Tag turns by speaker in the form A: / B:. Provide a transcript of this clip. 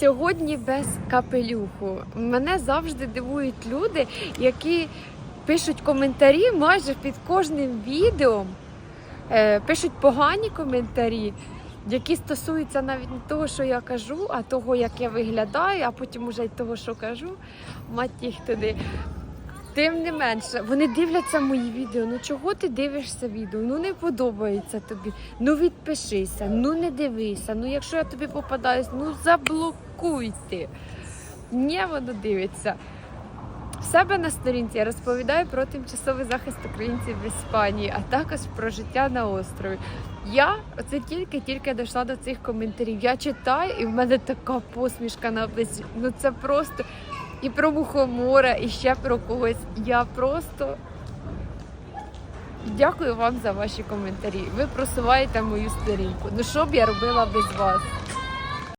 A: Сьогодні без капелюху. Мене завжди дивують люди, які пишуть коментарі майже під кожним відео, е, пишуть погані коментарі, які стосуються навіть не того, що я кажу, а того, як я виглядаю, а потім уже й того, що кажу. Мать їх туди. Тим не менше, вони дивляться мої відео. Ну чого ти дивишся відео? Ну не подобається тобі. Ну відпишися, ну не дивися. Ну якщо я тобі попадаюсь, ну заблокуйте. Ні, воно дивиться. В себе на сторінці я розповідаю про тимчасовий захист українців в Іспанії, а також про життя на острові. Я оце тільки-тільки дійшла до цих коментарів. Я читаю, і в мене така посмішка на обличчі. Ну це просто і про мухомора, і ще про когось. Я просто дякую вам за ваші коментарі. Ви просуваєте мою сторінку. Ну що б я робила без вас?